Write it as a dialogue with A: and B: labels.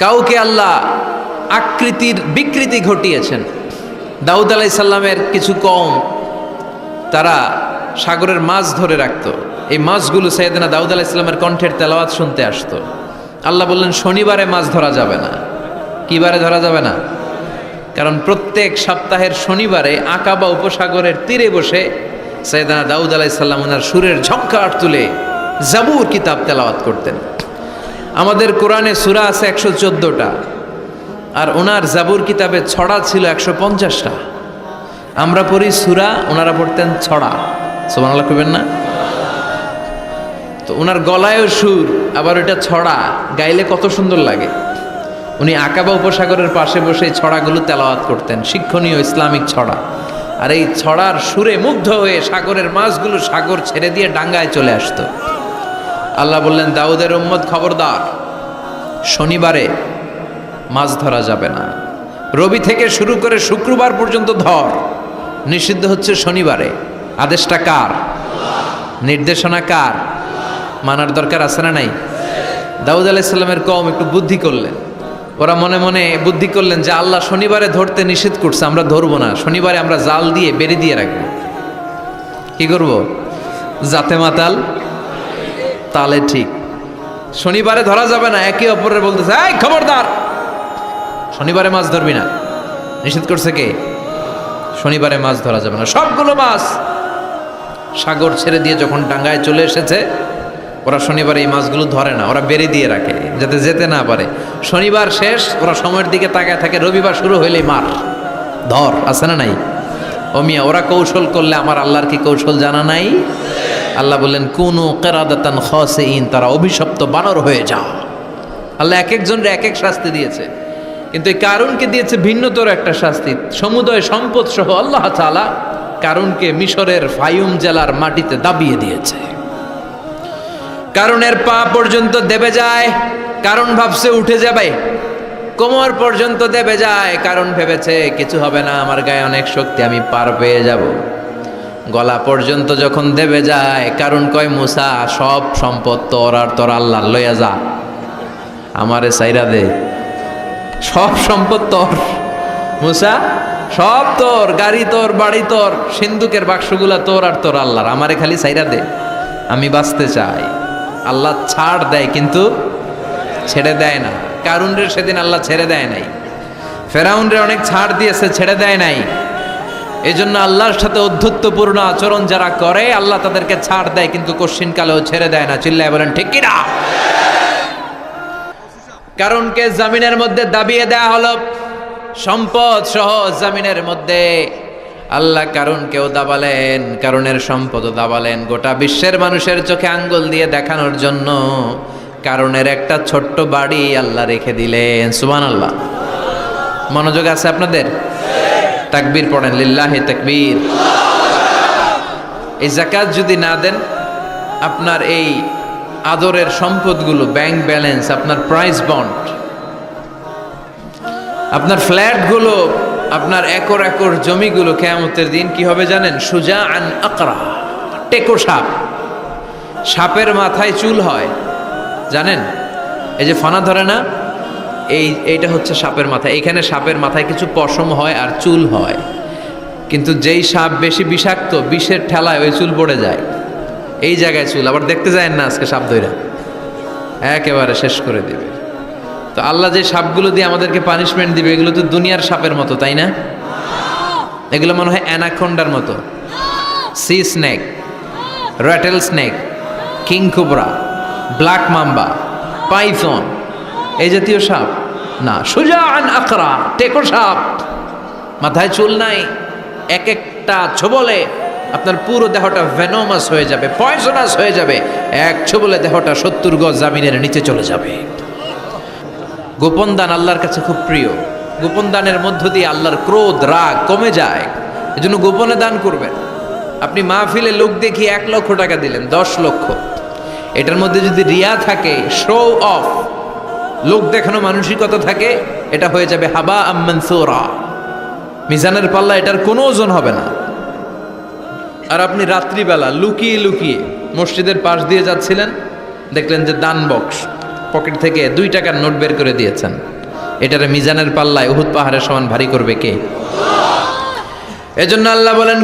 A: কাউকে আল্লাহ আকৃতির বিকৃতি ঘটিয়েছেন। দাউদ আলাই সাল্লামের কিছু কম তারা সাগরের মাছ ধরে রাখত। এই মাছগুলো সৈয়দনা দাউদ আলাহ ইসলামের কণ্ঠের তেলাওয়াত শুনতে আসতো। আল্লাহ বললেন, শনিবারে মাছ ধরা যাবে না। কিবারে ধরা যাবে না? কারণ প্রত্যেক সপ্তাহের শনিবারে আকাবা উপসাগরের তীরে বসে সৈয়দনা দাউদ আলাহ ইসলাম ওনার সুরের ঝঙ্কার তুলে জাবুর কিতাব তেলাওয়াত করতেন। আমাদের কোরআনে সুরা আছে একশো চোদ্দোটা, আর ওনার জাবুর কিতাবে ছড়া ছিল একশো পঞ্চাশটা। আমরা পড়ি সুরা, ওনারা পড়তেন ছড়া। সোমান আল্লাহ করবেন না? তো ওনার গলায়ও সুর, আবার ওটা ছড়া, গাইলে কত সুন্দর লাগে। উনি আকাবা উপসাগরের পাশে বসে ছড়াগুলো তেলাওয়াত করতেন, শিক্ষণীয় ইসলামিক ছড়া। আর এই ছড়ার সুরে মুগ্ধ হয়ে সাগরের মাছগুলো সাগর ছেড়ে দিয়ে ডাঙ্গায় চলে আসতো। আল্লাহ বললেন, দাউদের উম্মত খবরদার। শনিবারে মাছ ধরা যাবে না। রবি থেকে শুরু করে শুক্রবার পর্যন্ত ধর। নিষিদ্ধ হচ্ছে শনিবারে। আদেশটা কার? নির্দেশনা কার? মানার দরকার আছে না নাই? দাউদ আলাইসাল্লামের কম একটু বুদ্ধি করলেন। ওরা মনে মনে বুদ্ধি করলেন যে, আল্লাহ শনিবারে ধরতে নিষেধ করছে, আমরা ধরবো না। শনিবারে আমরা জাল দিয়ে বেড়ে দিয়ে রাখব। কি করব? জাতে মাতাল তালে ঠিক। শনিবারে ধরা যাবে না, একে অপরের বলতেছে, এই খবরদার! শনিবারে মাছ ধরবি না। নিষেধ করছে কে? শনিবারে মাছ ধরা যাবে না। সবগুলো মাছ সাগর ছেড়ে দিয়ে যখন ডাঙ্গায় চলে এসেছে, ওরা শনিবার এই মাছগুলো ধরে না, ওরা বেড়ে দিয়ে রাখে, যাতে যেতে না পারে। শনিবার শেষ, ওরা সময়ের দিকে তাকায় থাকে, রবিবার শুরু হইলেই মার। ধর, আছে না নাই? ও মিয়া, ওরা কৌশল করলে আমার আল্লাহর কি কৌশল জানা নাই? আল্লাহ বললেন, কুনু কেরাদাতান খসে ইন তারা অভিশপ্ত বানর হয়ে যাও। আল্লাহ এক একজনের এক এক শাস্তি দিয়েছে। কিন্তু এই কারণকে দিয়েছে ভিন্নতর একটা শাস্তি। সমুদয় সম্পদ সহ আল্লাহ তাআলা কারণকে মিশরের ফায়ুম জেলার মাটিতে দাবিয়ে দিয়েছে। কারণের পা পর্যন্ত দেবে যায় কারণ ভাবছে উঠে যাবে। কোমর পর্যন্ত দেবে যায় কারণ ভেবেছে, কিছু হবে না, আমার গায়ে অনেক শক্তি, আমি পার পেয়ে যাব। গলা পর্যন্ত যখন দেবে যায়, কারণ কয়, মুসা, সব সম্পদ তোর আর তোর আল্লাহ লইয়া যা। আমারে সাইরা দে। সব সম্পদ তোর। মুসা, সব তোর, গাড়ি তোর, বাড়ি তোর, সিন্ধুকের বাক্সগুলা তোর আর তোর আল্লাহর। আমারে খালি সাইরা দে। আমি বাঁচতে চাই। আল্লাহ ছাড় দেয়, কিন্তু ছেড়ে দেয় না। কারুন রে সেদিন আল্লাহ ছেড়ে দেয় নাই। ফেরাউন রে অনেক ছাড় দিয়েছে, ছেড়ে দেয় নাই। এই জন্য আল্লাহর সাথে অধ্যত্বপূর্ণ আচরণ যারা করে, আল্লাহ তাদেরকে ছাড় দেয়, কিন্তু কশ্চিন কালেও ছেড়ে দেয় না। চিল্লায় বলেন, ঠিক কিনা? কারণকে জামিনের মধ্যে দাবিয়ে দেয়া হলো। সম্পদ সহ জামিনের মধ্যে আল্লাহ কারণকেও দাবালেন কারণের সম্পদও দাবালেন গোটা বিশ্বের মানুষের চোখে আঙ্গুল দিয়ে দেখানোর জন্য কারণের একটা ছোট্ট বাড়ি আল্লাহ রেখে দিলেন। সুমান আল্লাহ মনোযোগ আছে আপনাদের? তাকবীর পড়েন, লিল্লাহি তাকবীর। এই জাকাত যদি না দেন, আপনার এই আদরের সম্পদগুলো, ব্যাংক ব্যালেন্স, আপনার প্রাইস বন্ড, আপনার ফ্ল্যাটগুলো, আপনার একর একর জমিগুলো কেয়ামতের দিন কি হবে জানেন? সুজা আন আকরা, টেকো সাপ। সাপের মাথায় চুল হয়, জানেন? এই যে ফানা ধরে না এই, এইটা হচ্ছে সাপের মাথা। এখানে সাপের মাথায় কিছু পশম হয় আর চুল হয়। কিন্তু যেই সাপ বেশি বিষাক্ত, বিষের ঠেলায় ওই চুল পড়ে যায়। এই জায়গায় চুল, আবার দেখতে যায় না আজকে সাপ ধইরা। একেবারে শেষ করে দেবে। তো আল্লাহ যে সাপগুলো দিয়ে আমাদেরকে পানিশমেন্ট দিবে, এগুলো তো দুনিয়ার সাপের মতো, তাই না? এগুলো মনে হয় অ্যানাকন্ডার মতো। Sea snake rattle snake king cobra black mamba python এই জাতীয় সাপ। না। সুজান আকরা টেকো সাপ। মাথায় চুল নাই, এক একটা ছোবলে আপনার পুরো দেহটা ভেনোমাস হয়ে যাবে পয়সনাস হয়ে যাবে। এক ছোবলে দেহটা সত্তর গজ জামিনের নিচে চলে যাবে। গোপন দান আল্লাহর কাছে খুব প্রিয়। গোপন দানের মধ্য দিয়ে আল্লাহর ক্রোধ, রাগ কমে যায়। এজন্য গোপনে দান করবেন। আপনি মাহফিলে লোক দেখিয়ে এক লক্ষ টাকা দিলেন, দশ লক্ষ। এটার মধ্যে যদি রিয়া থাকে শো অফ লোক দেখানো মানসিকতা থাকে, এটা হয়ে যাবে হাবা আম্মানসোরা মিজানের পাল্লা এটার কোনো ওজন হবে না। আর আপনি রাত্রিবেলা লুকিয়ে লুকিয়ে মসজিদের পাশ দিয়ে যাচ্ছিলেন, দেখলেন যে দান বক্স পকেট থেকে দুই টাকার নোট বের করে দিয়েছেন। এটারে মিজানের পাল্লায় উহুদ পাহাড়ের সমান ভারী করবে কে? এজন্য আল্লাহ বলেন